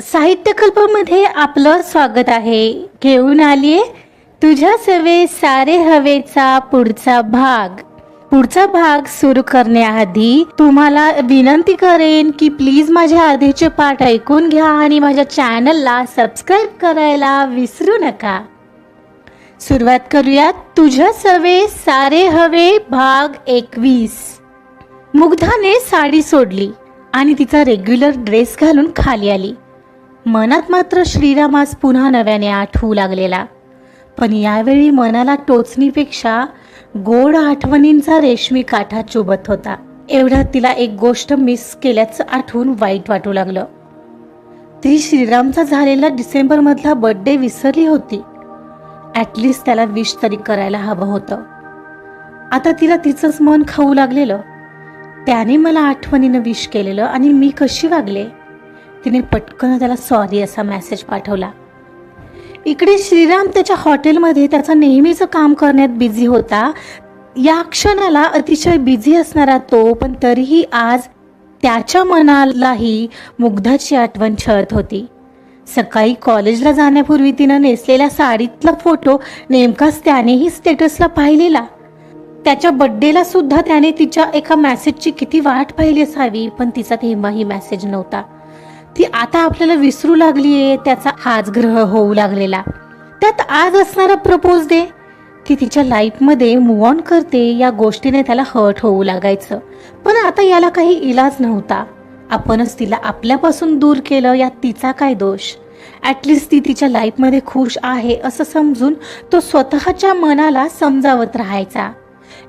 साहित्यकल्पामध्ये आपलं स्वागत आहे. घेऊन आलीये तुझ्या सवे सारे हवेचा पुढचा भाग. पुढचा भाग सुरू करण्याआधी तुम्हाला विनंती करेन की प्लीज माझ्या आधीचे पाठ ऐकून घ्या आणि माझ्या चॅनलला सबस्क्राईब करायला विसरू नका. सुरुवात करूयात तुझ्या सवे सारे हवे भाग एकवीस. मुग्धाने साडी सोडली आणि तिचा रेग्युलर ड्रेस घालून खाली आली. मनात मात्र श्रीरामास पुन्हा नव्याने आठवू लागलेला. पण यावेळी मनाला टोचणीपेक्षा गोड आठवणींचा रेशमी काठा चुबत होता. एवढ्यात तिला एक गोष्ट मिस केल्याचं आठवून वाईट वाटू लागलं. ती श्रीरामचा झालेला डिसेंबरमधला बर्थडे विसरली होती. ॲटलिस्ट त्याला विश तरी करायला हवं होतं. आता तिला तिचंच मन खाऊ लागलेलं. त्याने मला आठवणीनं विश केलेलं आणि मी कशी वागले? तिने पटकन त्याला सॉरी असा मेसेज पाठवला. इकडे श्रीराम त्याच्या हॉटेलमध्ये त्याचं नेहमीचं काम करण्यात बिझी होता. या क्षणाला अतिशय बिझी असणारा तो पण तरीही आज त्याच्या मनालाही मुग्धाची आठवण छळत होती. सकाळी कॉलेजला जाण्यापूर्वी तिनं नेसलेल्या साडीतला फोटो नेमकाच त्यानेही स्टेटसला पाहिलेला. त्याच्या बड्डेला सुद्धा त्याने तिच्या एका मेसेजची किती वाट पाहिली असावी पण तिचा तेव्हाही मेसेज नव्हता. ती आता आपल्याला विसरू लागलीये त्याचा आज ग्रह होऊ लागलेला. त्यात आज असणारा प्रपोज दे ती तिच्या लाईफमध्ये मूव ऑन करते या गोष्टीने त्याला हर्ट होऊ लागायचं. पण आता याला काही इलाज नव्हता. आपणच तिला आपल्यापासून दूर केलं या तिचा काय दोष? ॲटलिस्ट ती तिच्या लाईफमध्ये खुश आहे असं समजून तो स्वतःच्या मनाला समजावत राहायचा.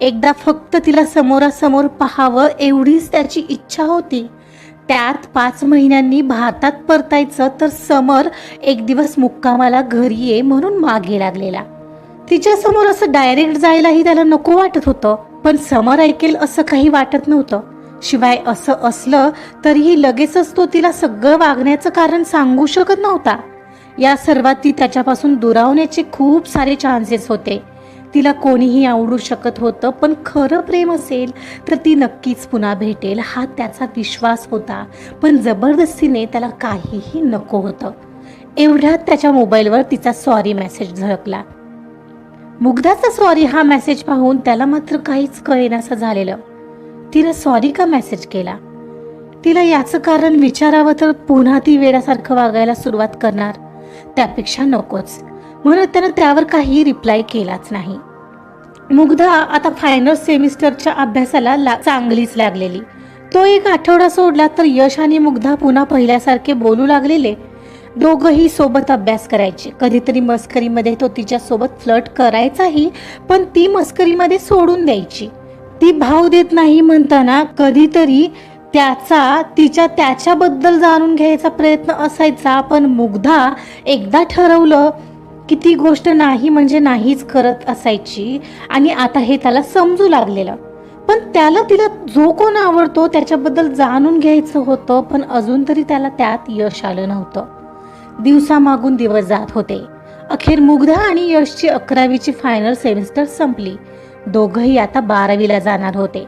एकदा फक्त तिला समोरासमोर पाहावं एवढीच त्याची इच्छा होती. त्यात पाच महिन्यांनी भारतात परतायचं तर समर एक दिवस मुक्कामाला घरी ये म्हणून मागे लागलेला. तिच्यासमोर असं डायरेक्ट जायलाही त्याला नको वाटत होतं पण समर ऐकेल असं काही वाटत नव्हतं. शिवाय असं असलं तरीही लगेचच तो तिला सगळं वागण्याचं कारण सांगू शकत नव्हता. या सर्वात ती त्याच्यापासून दुरावण्याचे खूप सारे चान्सेस होते. तिला कोणीही आवडू शकत होतं पण खरं प्रेम असेल तर ती नक्कीच पुन्हा भेटेल हा त्याचा विश्वास होता. पण जबरदस्तीने त्याला काहीही नको होतं. एवढ्यात त्याच्या मोबाईलवर तिचा सॉरी मेसेज झळकला. मुग्धाचा सॉरी हा मेसेज पाहून त्याला मात्र काहीच कळेनासं झालेलं. तिनं सॉरी का मेसेज केला? तिला याचं कारण विचारावं तर पुन्हा ती वेड्यासारखं वागायला सुरुवात करणार त्यापेक्षा नकोच. म्हणून त्यानं त्यावर काही रिप्लाय केलाच नाही. मुग्धा आता फायनल सेमिस्टरच्या अभ्यासाला ला चांगलीच लागलेली. तो एक आठवडा सोडला तर यश आणि मुग्धा पुन्हा पहिल्यासारखे बोलू लागलेले. दोघंही सोबत अभ्यास करायचे. कधीतरी मस्करीमध्ये तो तिच्यासोबत फ्लट करायचाही पण ती मस्करीमध्ये सोडून द्यायची. ती भाव देत नाही म्हणताना कधीतरी त्याचा तिच्या त्याच्याबद्दल जाणून घ्यायचा प्रयत्न असायचा पण मुग्धा एकदा ठरवलं किती गोष्ट नाही म्हणजे नाहीच करत असायची. आणि आता हे त्याला समजू लागलेलं. पण त्याला तिला जो कोण आवडतो त्याच्याबद्दल जाणून घ्यायचं होतं पण अजून तरी त्याला त्यात यश आलं नव्हतं. दिवसामागून दिवस जात होते. अखेर मुग्धा आणि यशची अकरावीची फायनल सेमिस्टर संपली. दोघंही आता बारावीला जाणार होते.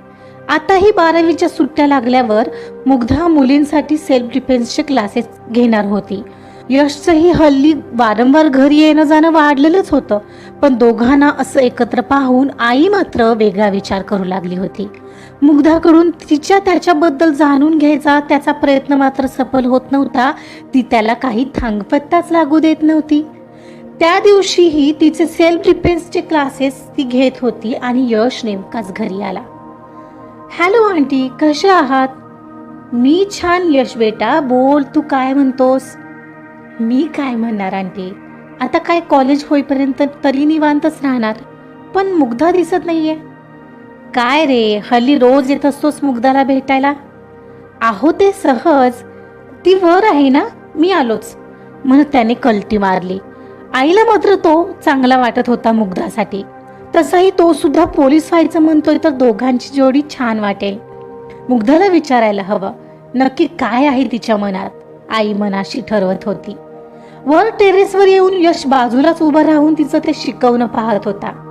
आताही बारावीच्या सुट्ट्या लागल्यावर मुग्धा मुलींसाठी सेल्फ डिफेन्सचे क्लासेस घेणार होती. यशचंही हल्ली वारंवार घरी येणं जाणं वाढलेलंच होतं. पण दोघांना असं एकत्र पाहून आई मात्र वेगळा विचार करू लागली होती. मुग्धाकडून तिच्या त्याच्याबद्दल जाणून घ्यायचा त्याचा प्रयत्न मात्र सफल होत नव्हता. ती त्याला काही थांगपत्ताच लागू देत नव्हती. त्या दिवशीही तिचे सेल्फ डिफेन्सचे क्लासेस ती घेत होती आणि यश नेमकाच घरी आला. हॅलो आंटी कशा आहात? मी छान यश बेटा. बोल तू काय म्हणतोस? मी काय म्हणणार आंटी? आता काय कॉलेज होईपर्यंत तरी निवांतच राहणार पण मुग्धा दिसत नाहीये. काय रे हल्ली रोज येत असतोस मुग्धाला भेटायला? आहो ते सहज. ती वर आहे ना? मी आलोच. म्हणून त्याने कलटी मारली. आईला मात्र तो चांगला वाटत होता मुग्धासाठी. तसाही तो सुद्धा पोलीस व्हायचं म्हणतोय तर दोघांची जोडी छान वाटेल. मुग्धाला विचारायला हवं. नक्की काय आहे तिच्या मनात? आई मनाशी ठरवत होती. वर टेरेसवर येऊन यश बाजूलाच उभं राहून तिचं ते शिकवणं पाहत होता.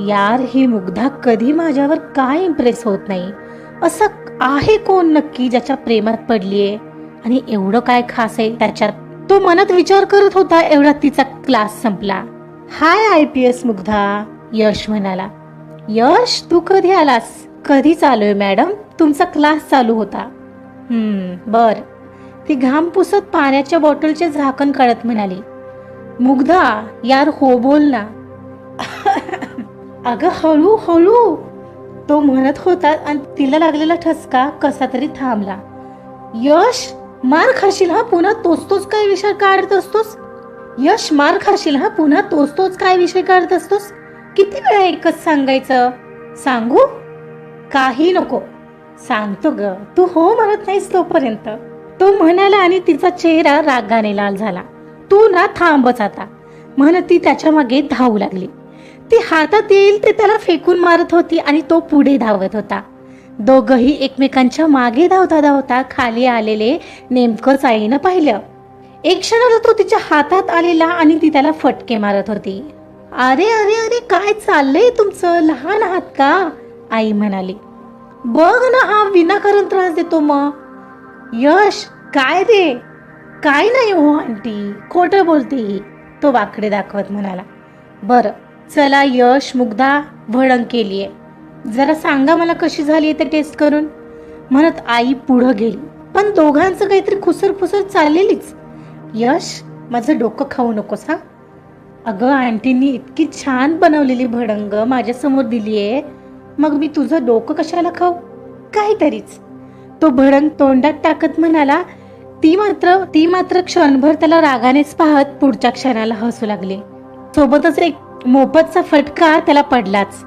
यार ही मुग्धा कधी माझ्यावर काय इम्प्रेस होत नाही? असं आहे कोण नक्की ज्याच्या प्रेमात पडलीये? आणि एवढं काय खास आहे त्याच्यात? तो मनात विचार करत होता एवढा तिचा क्लास संपला. Hi I P S Mugdha Yash म्हणाला. यश तू कधी आलास? कधी चालू मॅडम? तुमचा क्लास चालू होता. हम्म बर. ती घाम पुसत पाण्याच्या बॉटलचे झाकण काढत म्हणाली मुग्धा यार हो बोल ना. अगं हळू हळू. तो म्हणत होता आणि तिला लागलेला ठसका कसा तरी थांबला. यश मार खाशील हा? पुन्हा तोच तोच काय विषय काढत असतोस? यश मार खाशील हा? पुन्हा तोच तोच काय विषय काढत असतोस? किती वेळा एकच सांगायचं? सांगू? काही नको. सांगतो ग तू हो म्हणत नाहीस तोपर्यंत. तो म्हणाला आणि तिचा चेहरा रागाने लाल झाला. तू ना थांबच आता. म्हणत ती त्याच्यामागे धावू लागली. ती हातात येईल ते त्याला फेकून मारत होती आणि तो पुढे धावत होता. दोघही एकमेकांच्या मागे धावता धावता खाली आलेले नेमकंच आईनं पाहिलं. एक क्षणाला तो तिच्या हातात आलेला आणि ती त्याला फटके मारत होती. अरे अरे अरे काय चाललंय तुमचं? लहान आहात का? आई म्हणाली. बघ ना हा विनाकारण त्रास देतो मग. यश काय रे? काय नाही हो आंटी. खोटं बोलते तो वाकडे दाखवत म्हणाला. बरं चला यश मुग्धा भडंग केली आहे जरा सांगा मला कशी झाली आहे ते टेस्ट करून. म्हणत आई पुढं गेली. पण दोघांचं काहीतरी खुसरफुसर चाललेलीच. यश माझं डोकं खाऊ नकोस हा. अगं आंटीनी इतकी छान बनवलेली भडंग माझ्यासमोर दिली आहे मग मी तुझं डोकं कशाला खाऊ? काहीतरीच. तो भडंग तोंडात टाकत म्हणाला ती मात्र ती मात्र क्षणभर त्याला रागानेच पाहत पुढच्या क्षणाला हसू लागली. सोबतच एक मोफतचा फटका त्याला पडलाच.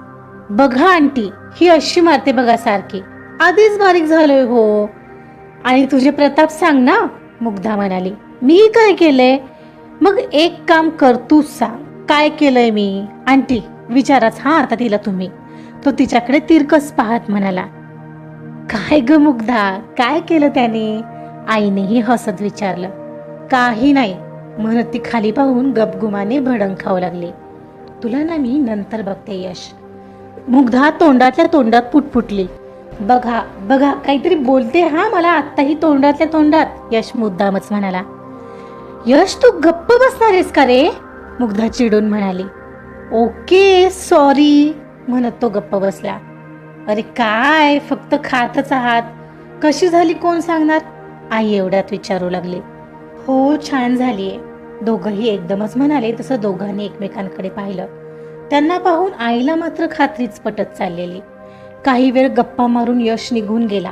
बघा आंटी ही अशी मारते बघा सारखी. आधीच बारीक झालोय हो. आणि तुझे प्रताप सांग ना मुग्धा म्हणाली. मी काय केलंय? मग एक काम कर तूच सांग. काय केलंय मी? आंटी विचाराच. हा आता तिला तुम्ही. तो तिच्याकडे तिरकस पाहत म्हणाला. काय ग मुग्धा? काय केलं त्याने? आईनेही हसत विचारलं. काही नाही. म्हणत ती खाली पाहून गपगुमाने भडंग खाऊ लागली. तुला ना मी नंतर बघते यश. मुग्धा तोंडातल्या तोंडात पुटपुटली. बघा बघा काहीतरी बोलते हा मला आत्ताही तोंडातल्या तोंडात यश मुद्दामच म्हणाला. यश तू गप्प बसणार आहेस का रे? मुग्धा चिडून म्हणाली. ओके सॉरी म्हणत तो गप्प बसला. अरे काय फक्त खातच आहात. कशी झाली कोण सांगणार? आई एवढ्यात विचारू लागली. हो छान झालीये. दोघंही एकदमच म्हणाले तसं दोघांनी एकमेकांकडे पाहिलं. त्यांना पाहून आईला मात्र खात्रीच पटत चाललेली. काही वेळ गप्पा मारून यश निघून गेला.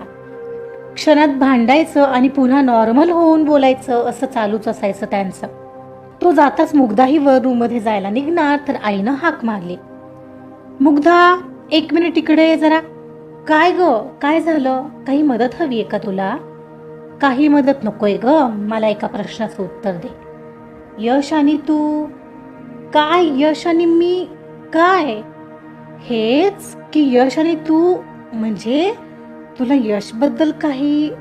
क्षणात भांडायचं आणि पुन्हा नॉर्मल होऊन बोलायचं असं चालूच असायचं त्यांचं. तो जाताच मुग्धाही वर रूममध्ये जायला निघणार तर आईनं हाक मारली. मुग्धा! एक मिनिट इकडे ये जरा. काय ग? काय झालं? काही मदत हवी आहे का तुला? काही मदत नकोय ग. मला एका प्रश्नाचं उत्तर दे. यश आणि तू? काय यश आणि मी? काय? हेच की यश आणि तू? म्हणजे तुला यशबद्दल काही?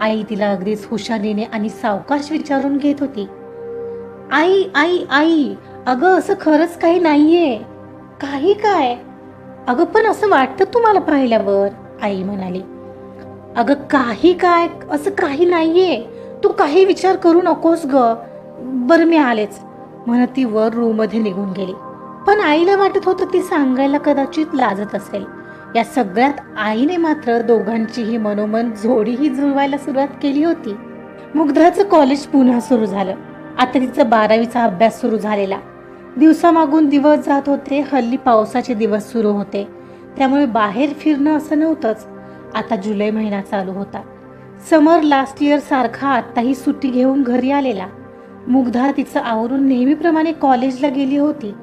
आई तिला अगदीच हुशारीने आणि सावकाश विचारून घेत होती. आई आई आई अगं असं खरंच काही नाहीये. काही काय? अगं पण असं वाटतं तुम्हाला पाहिल्यावर? आई म्हणाली. अगं काही काय असं काही नाहीये. तू काही विचार करू नकोस ग. बरं मी आलेच. म्हणत ती वर रूममध्ये निघून गेली. पण आईला वाटत होतं ती सांगायला कदाचित लाजत असेल. या सगळ्यात आईने मात्र दोघांचीही मनोमन जोडीही जुळवायला सुरुवात केली होती. मुग्धाचं कॉलेज पुन्हा सुरू झालं. आता तिचा बारावीचा अभ्यास सुरू झालेला. दिवसामागून दिवस जात होते हल्ली पावसाचे दिवस सुरू होते. त्यामुळे बाहेर फिरणं असं नव्हतंच. आता जुलै महिना चालू होता. समर लास्ट इयर सारखा आत्ताही सुट्टी घेऊन घरी आलेला. मुग्धा तिचं आवरून नेहमीप्रमाणे कॉलेजला गेली होती.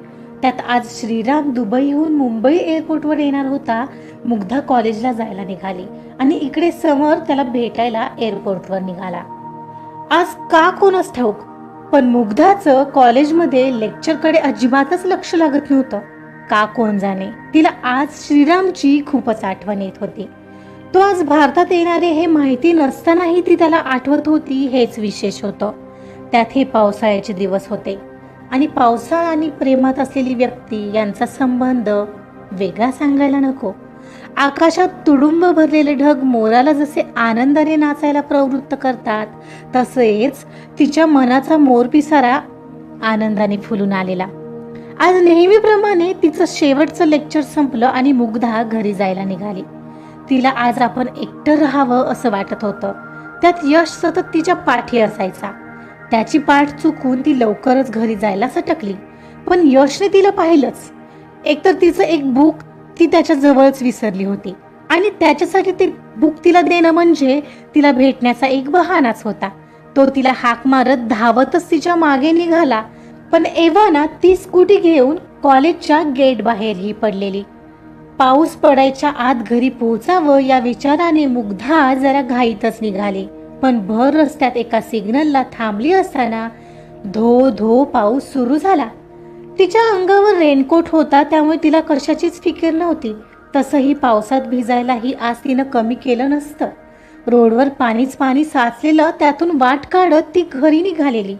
त्यात आज श्रीराम दुबईहून मुंबई एअरपोर्टवर येणार होता. मुग्धा कॉलेजला जायला निघाली आणि इकडे समर त्याला भेटायला एअरपोर्टवर निघाला. आज का कोणच ठाऊक? पण मुग्धाचं कॉलेजमध्ये लेक्चरकडे अजिबातच लक्ष लागत नव्हतं. का कोण जाणे? तिला आज श्रीरामची खूपच आठवण येत होती. तो आज भारतात येणारे हे माहिती नसतानाही ती त्याला आठवत होती हेच विशेष होतं. त्यात हे पावसाळ्याचे दिवस होते. आणि पावसाळा आणि प्रेमात असलेली व्यक्ती यांचा संबंध वेगळा सांगायला नको. आकाशात तुडुंब भरलेले ढग मोराला जसे आनंदाने नाचायला प्रवृत्त करतात तसेच तिच्या मनाचा मोर पिसारा आनंदाने फुलून आलेला. आज नेहमीप्रमाणे तिचं शेवटचं लेक्चर संपलं आणि मुग्धा घरी जायला निघाली. तिला आज आपण एकटं राहावं असं वाटत होतं. त्यात यश सतत तिच्या पाठी असायचा. त्याची पाठ चुकून ती लवकरच घरी जायला सटकली पण यशने तिला पाहिलंच. एकतर तिचं एक बुक ती त्याच्या जवळच विसरली होती. आणि त्याच्यासाठी ते बुक तिला देणं म्हणजे तिला भेटण्याचा एक बहानाच होता. तो तिला हाक मारत धावतच तिच्यामागे निघाला. पण एव्हाना ती स्कूटी घेऊन कॉलेजच्या गेट बाहेरही पडलेली. पाऊस पडायच्या आत घरी पोहोचावं या विचाराने मुग्धा जरा घाईतच निघाली. पण भर रस्त्यात एका सिग्नलला थांबली असताना धो धो पाऊस सुरू झाला. तिच्या अंगावर रेनकोट होता त्यामुळे तिला कशाचीच फिकीर नव्हती. तसंही पावसात भिजायलाही आज तिनं कमी केलं नसतं. रोडवर पाणीच पाणी साचलेलं त्यातून वाट काढत ती घरी निघालेली.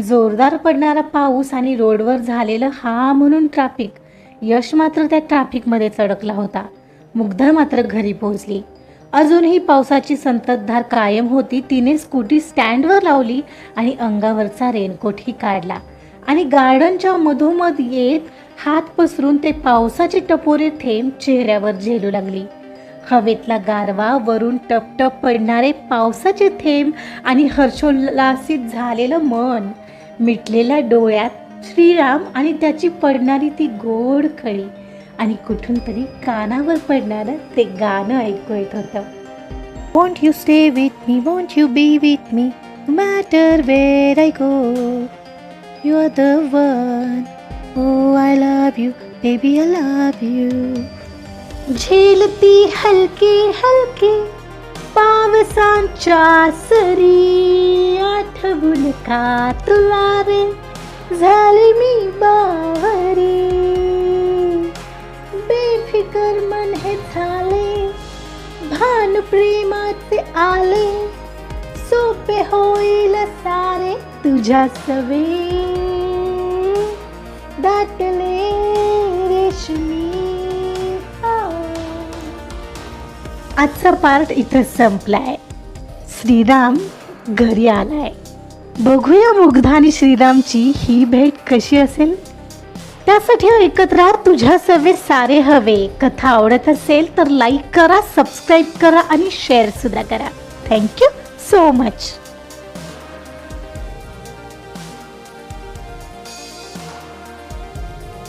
जोरदार पडणारा पाऊस आणि रोडवर झालेलं हा म्हणून ट्रॅफिक यश मात्र त्या ट्रॅफिकमध्ये चढकला होता. मुग्धा मात्र घरी पोहोचली. अजूनही पावसाची संततधार कायम होती तिने स्कूटी स्टँडवर लावली आणि अंगावरचा रेनकोटही काढला. आणि गार्डनच्या मधोमध येत हात पसरून ते पावसाचे टपोरे थेंब चेहऱ्यावर झेलू लागली. हवेतला गारवा वरून टपटप पडणारे पावसाचे थेंब आणि हर्षोल्लासित झालेलं मन मिटलेल्या डोळ्यात श्रीराम आणि त्याची पडणारी ती गोड खळी आणि कुठून तरी कानावर पडणारं ते गाणं ऐकू येत होतं. Want you stay with me want you be with me matter where I go you are the one oh I love you baby I love you झेलती हलके हलके पावसांच्या सरी आठवून का तुला रे झाले मी बावरी. बेफिकर मन हे झाले भान प्रेमाचे आले सोपे होईल सारे तुझ्या सवे. दाटले रेशमी. आजचा पार्ट इथं संपलाय. श्रीराम घरी आलाय. बघूया मुग्धा आणि श्रीरामची ही भेट कशी असेल. त्यासाठी ऐकत राहा तुझ्या सवे सारे हवे. कथा आवडत असेल तर लाईक करा सबस्क्राईब करा आणि शेअर सुद्धा करा. Thank you so much